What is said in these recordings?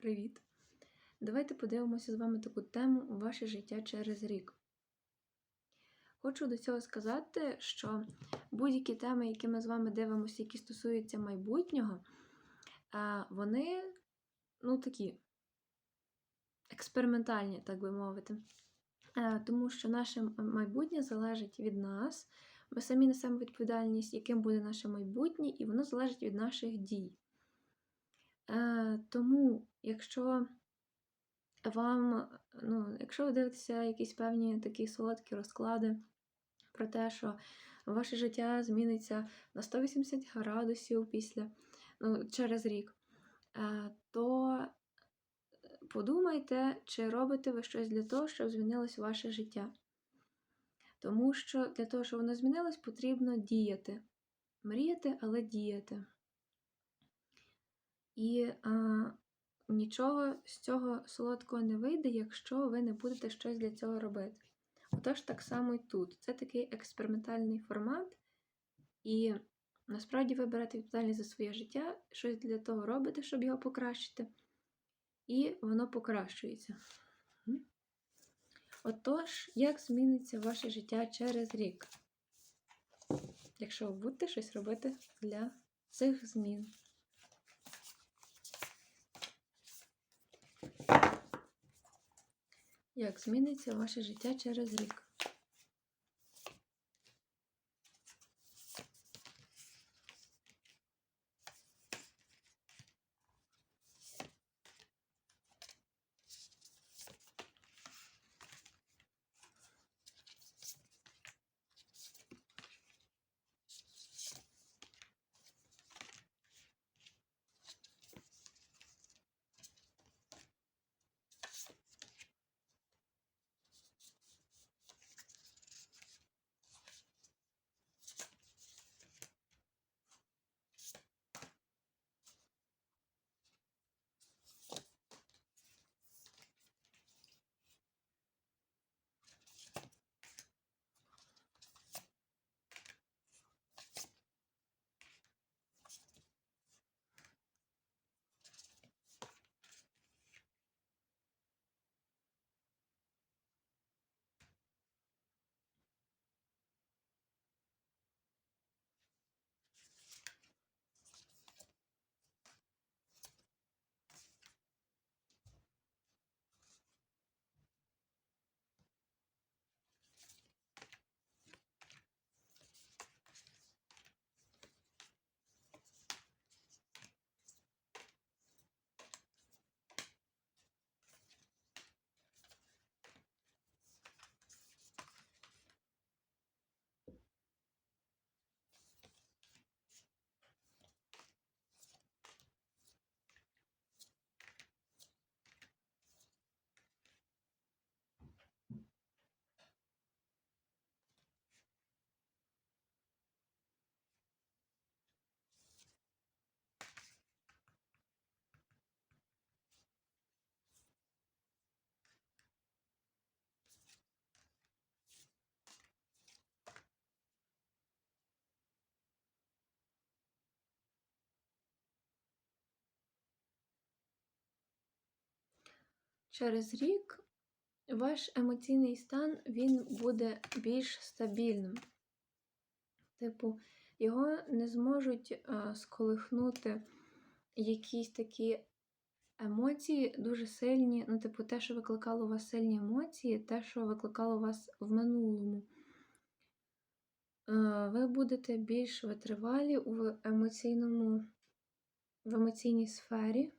Привіт! Давайте подивимося з вами таку тему ваше життя через рік. Хочу до цього сказати, що будь-які теми, які ми з вами дивимося, які стосуються майбутнього, вони, ну, такі експериментальні, так би мовити. Тому що наше майбутнє залежить від нас. Ми самі несемо відповідальність, яким буде наше майбутнє, і воно залежить від наших дій. Е, Тому, якщо вам, ну, якщо ви дивитеся якісь певні такі солодкі розклади про те, що ваше життя зміниться на 180 градусів після, ну, через рік, е, то подумайте, чи робите ви щось для того, щоб змінилось ваше життя. Тому що для того, щоб воно змінилось, потрібно діяти. Мріяти, але діяти. І а, нічого з цього солодкого не вийде, якщо ви не будете щось для цього робити. Отож, так само і тут. Це такий експериментальний формат, і насправді ви берете відповідальність за своє життя, щось для того робите, щоб його покращити, і воно покращується. Отож, як зміниться ваше життя через рік? Якщо ви будете щось робити для цих змін. Як зміниться ваше життя через рік? Через рік ваш емоційний стан він буде більш стабільним. Типу, його не зможуть сколихнути якісь такі емоції дуже сильні, ну, типу, те, що викликало у вас сильні емоції, те, що викликало у вас в минулому. Е, Ви будете більш витривалі в емоційному, в емоційній сфері.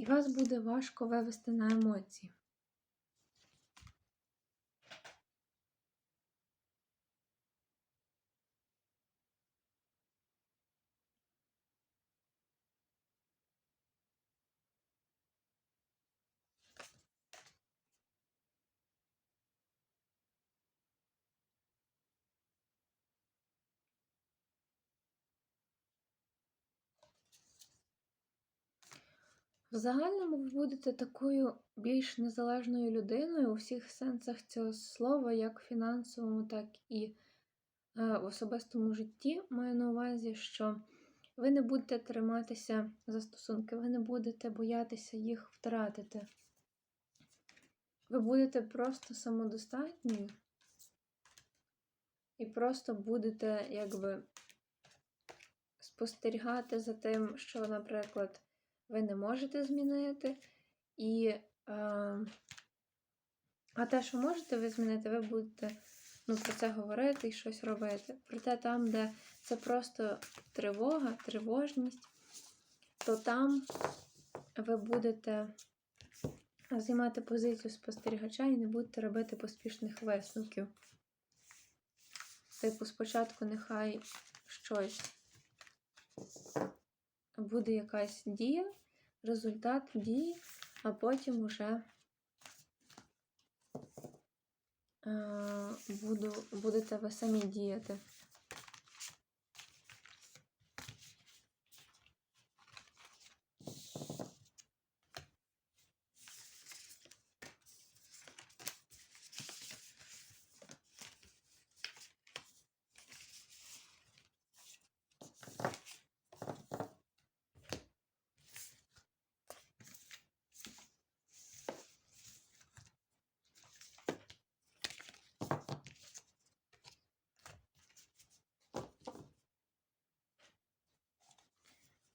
І вас буде важко вивести на емоції. В загальному ви будете такою більш незалежною людиною у всіх сенсах цього слова, як в фінансовому, так і е, в особистому житті. Маю на увазі, що Ви не будете триматися за стосунки, ви не будете боятися їх втратити. Ви будете просто самодостатньою і просто будете якби спостерігати за тим, що, наприклад, ви не можете змінити, і е, а те, що можете ви змінити, ви будете ну, про це говорити і щось робити. Проте там, де це просто тривога, тривожність, то там ви будете займати позицію спостерігача і не будете робити поспішних висновків. Типу, спочатку нехай щось буде якась дія, результат дії, а потім уже е, буду, будете ви самі діяти.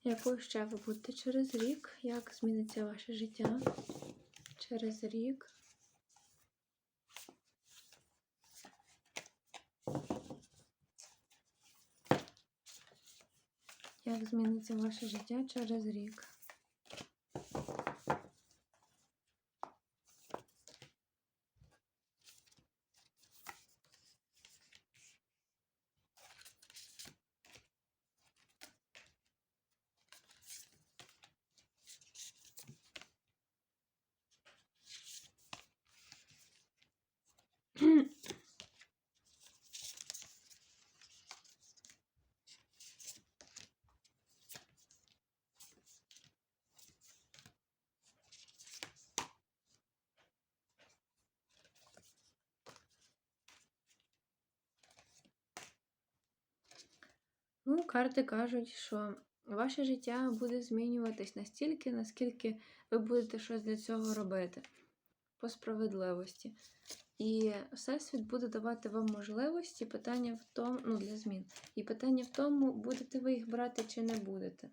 Якою ще ви будете через рік? Як зміниться ваше життя через рік? Як зміниться ваше життя через рік? Ну, карти кажуть, що ваше життя буде змінюватись настільки, наскільки ви будете щось для цього робити по справедливості. І Всесвіт буде давати вам можливості, питання в тому, ну, для змін. І питання в тому, будете ви їх брати чи не будете.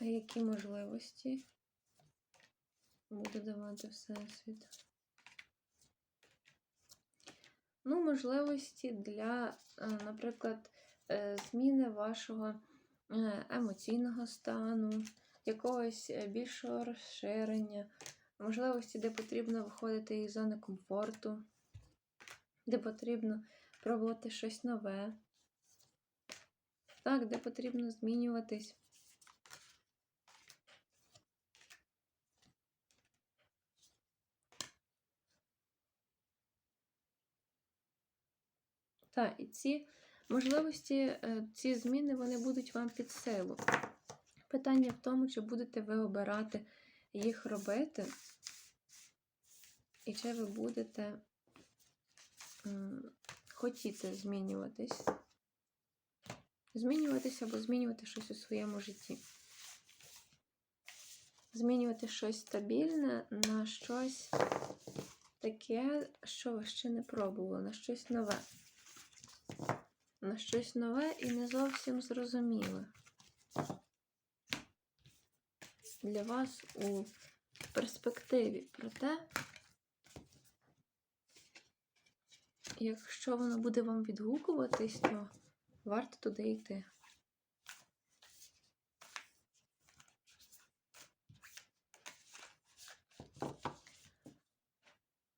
А які можливості буде давати Всесвіт? Ну, можливості для, е, наприклад, е, зміни вашого е, емоційного стану, якогось більшого розширення, можливості, де потрібно виходити із зони комфорту, де потрібно пробувати щось нове. Так, де потрібно змінюватись. Так, і ці можливості, е, ці зміни вони будуть вам під силу. Питання в тому, чи будете ви обирати їх робити, і чи ви будете хотіти змінюватись. Змінюватися або змінювати щось у своєму житті. Змінювати щось стабільне на щось таке, що ви ще не пробували, на щось нове на щось нове і не зовсім зрозуміле. Для вас у перспективі. Проте, якщо воно буде вам відгукуватись, то варто туди йти.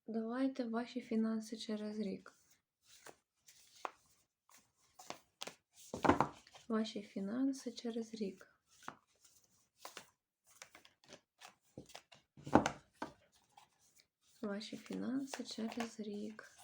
Давайте ваші фінанси через рік. Ваші фінанси через рік. Ваші фінанси через рік.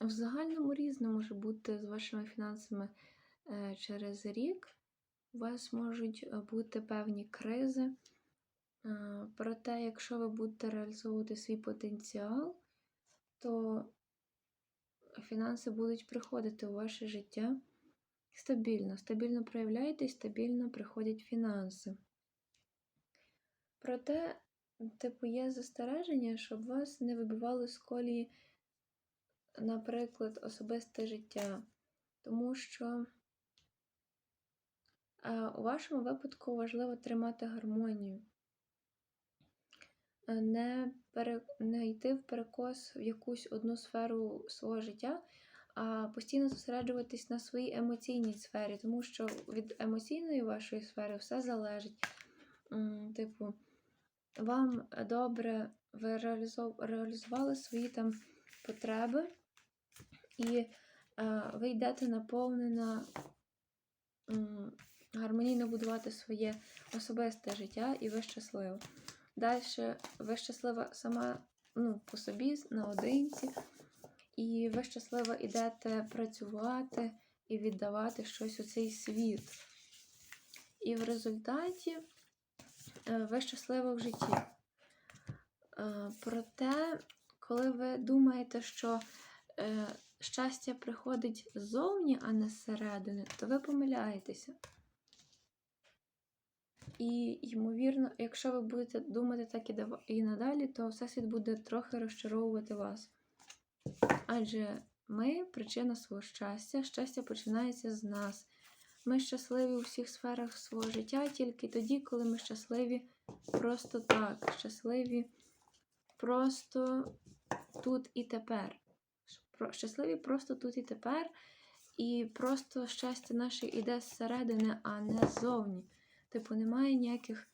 В загальному різне може бути з вашими фінансами е, через рік. У вас можуть е, бути певні кризи. Е, Проте, якщо ви будете реалізовувати свій потенціал, то фінанси будуть приходити у ваше життя стабільно. Стабільно проявляєтесь, стабільно приходять фінанси. Проте, типу, є застереження, щоб вас не вибивали з колії, наприклад, особисте життя. Тому що е, у вашому випадку важливо тримати гармонію, Е, не, пере, не йти в перекос в якусь одну сферу свого життя, а постійно зосереджуватись на своїй емоційній сфері, тому що від емоційної вашої сфери все залежить. Типу, вам добре ви реалізували свої там потреби, і е, ви йдете наповнена гармонійно будувати своє особисте життя, і ви щаслива. Далі ви щаслива сама ну, по собі, наодинці, і ви щаслива йдете працювати і віддавати щось у цей світ. І в результаті е, ви щаслива в житті. Е, Проте, коли ви думаєте, що щастя приходить ззовні, а не зсередини, то ви помиляєтеся. І, ймовірно, якщо ви будете думати так і надалі, то Всесвіт буде трохи розчаровувати вас. Адже ми причина свого щастя, щастя починається з нас. Ми щасливі у всіх сферах свого життя тільки тоді, коли ми щасливі просто так, щасливі просто тут і тепер. Щасливі просто тут і тепер, і просто щастя наше йде зсередини, а не ззовні. Типу, немає ніяких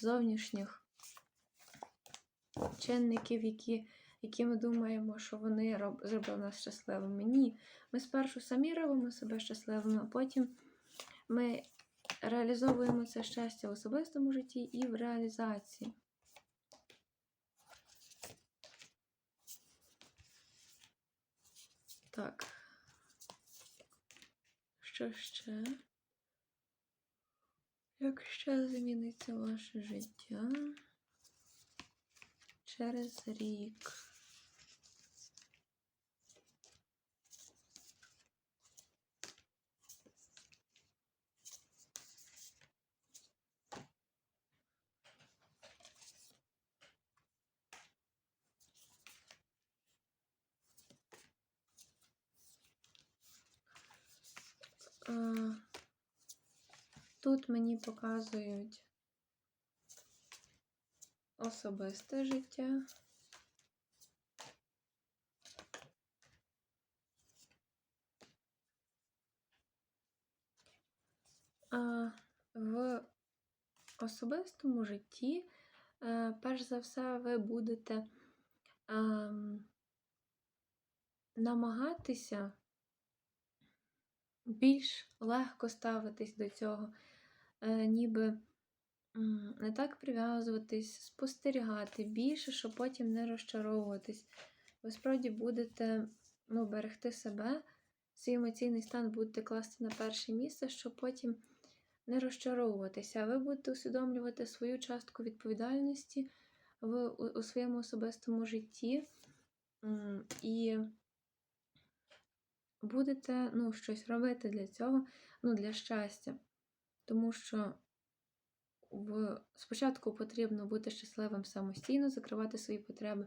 зовнішніх чинників, які, які ми думаємо, що вони роб, зробили нас щасливими. Ні. Ми спершу самі робимо себе щасливими, а потім ми реалізовуємо це щастя в особистому житті і в реалізації. Так. Що ще? Як ще зміниться ваше життя через рік? Тут мені показують особисте життя. А в особистому житті, е, перш за все, ви будете ем, намагатися більш легко ставитись до цього, ніби не так прив'язуватись, спостерігати більше, щоб потім не розчаровуватись. Ви справді будете ну, берегти себе, свій емоційний стан будете класти на перше місце, щоб потім не розчаровуватися. А ви будете усвідомлювати свою частку відповідальності в, у, у своєму особистому житті. І будете ну, щось робити для цього, ну, для щастя. Тому що в... спочатку потрібно бути щасливим самостійно, закривати свої потреби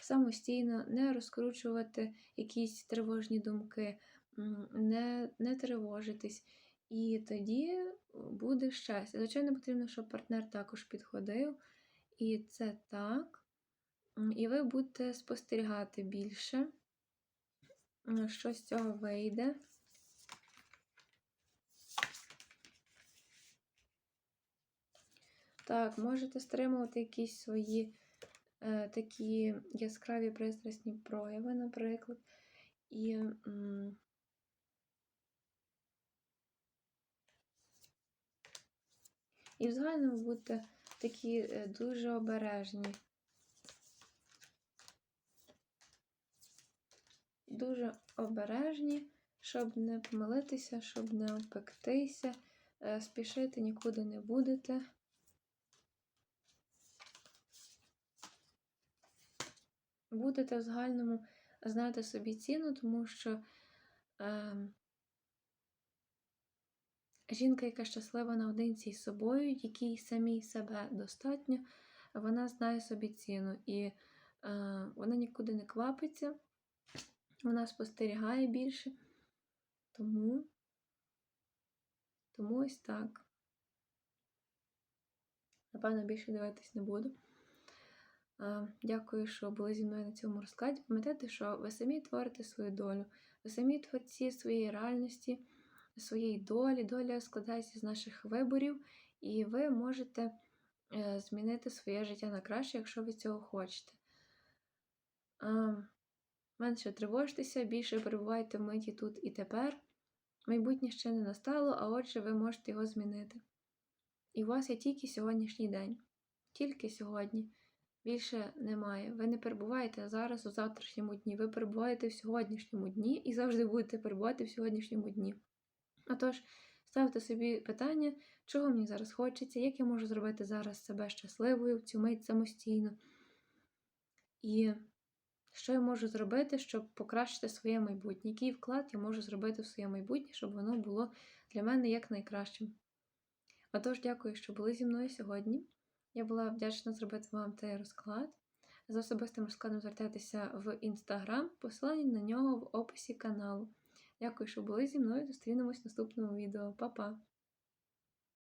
самостійно, не розкручувати якісь тривожні думки, не, не тривожитись. І тоді буде щастя. Звичайно, потрібно, щоб партнер також підходив. І це так. І ви будете спостерігати більше, що з цього вийде. Так, можете стримувати якісь свої е, такі яскраві пристрасні прояви, наприклад. І м, і в загальному будьте такі е, дуже обережні. дуже обережні, щоб не помилитися, щоб не опектися. Е, Спішити нікуди не будете. Будете в загальному знати собі ціну, тому що ем, жінка, яка щаслива наодинці з собою, якій самій себе достатньо, вона знає собі ціну і е, вона нікуди не квапиться, вона спостерігає більше. Тому, тому ось так. Напевно, більше дивитись не буду. Е, Дякую, що були зі мною на цьому розкладі. Пам'ятайте, що ви самі творите свою долю, ви самі творці своєї реальності, своєї долі. Доля складається з наших виборів, і ви можете е, змінити своє життя на краще, якщо ви цього хочете. Е, Менше тривожтеся, більше перебувайте в миті тут і тепер. Майбутнє ще не настало, а отже, ви можете його змінити. І у вас є тільки сьогоднішній день. Тільки сьогодні. Більше немає. Ви не перебуваєте зараз у завтрашньому дні. Ви перебуваєте в сьогоднішньому дні і завжди будете перебувати в сьогоднішньому дні. Отож, ставте собі питання, чого мені зараз хочеться, як я можу зробити зараз себе щасливою в цю мить самостійно. І що я можу зробити, щоб покращити своє майбутнє? Який вклад я можу зробити в своє майбутнє, щоб воно було для мене якнайкращим? Отож, дякую, що були зі мною сьогодні. Я була вдячна зробити вам цей розклад. За особистим розкладом звертайтеся в інстаграм, посилання на нього в описі каналу. Дякую, що були зі мною. Зустрінемось в наступному відео. Па-па!